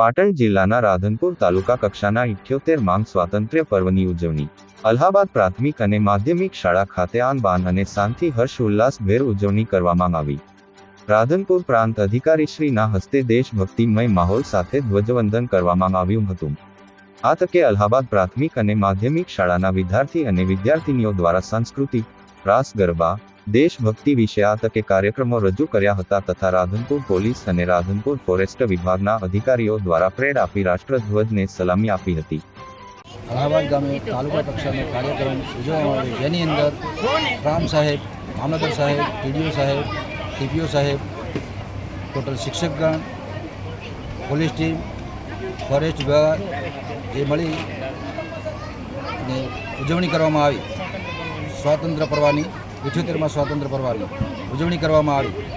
પાટણ જિલ્લાના રાધનપુર તાલુકા કક્ષાના ઇઠ્યોતેર માંગ સ્વાતંત્ર્ય પર્વની ઉજવણી. અલ્હાબાદ પ્રાથમિક અને માધ્યમિક શાળા ખાતે આનબાન અને શાંતિ હર્ષ ઉલ્લાસભેર ઉજવણી કરવામાં આવી. રાધનપુર પ્રાંત અધિકારીશ્રીના હસ્તે દેશભક્તિમય માહોલ સાથે ધ્વજવંદન કરવામાં આવ્યું હતું. આ તકે અલ્હાબાદ પ્રાથમિક અને માધ્યમિક શાળાના વિદ્યાર્થી અને વિદ્યાર્થીનીઓ દ્વારા સાંસ્કૃતિક, રાસ ગરબા દેશભક્તિ વિશે આ તકે કાર્યક્રમો રજૂ કર્યા હતા તથા રાધનપુર પોલીસ અને રાધનપુર ફોરેસ્ટ વિભાગના અધિકારીઓ દ્વારા પ્રેડ આપી રાષ્ટ્રધ્વજને સલામી આપી હતી. અલાહાબાદ ગામે તાલુકા કક્ષાનો કાર્યક્રમ ઉજવવામાં આવ્યો. જેની અંદર રામ સાહેબ મામલતદાર સાહેબ, ટીડીઓ સાહેબ, ટીપીઓ સાહેબ, ટોટલ શિક્ષકગણ, પોલીસ ટીમ, ફોરેસ્ટ વિભાગ એ મળી અને ઉજવણી કરવામાં આવી. સ્વાતંત્ર્ય પર્વની ઇઠ્યોતેરમાં સ્વાતંત્ર્ય પર્વની ઉજવણી કરવામાં આવી.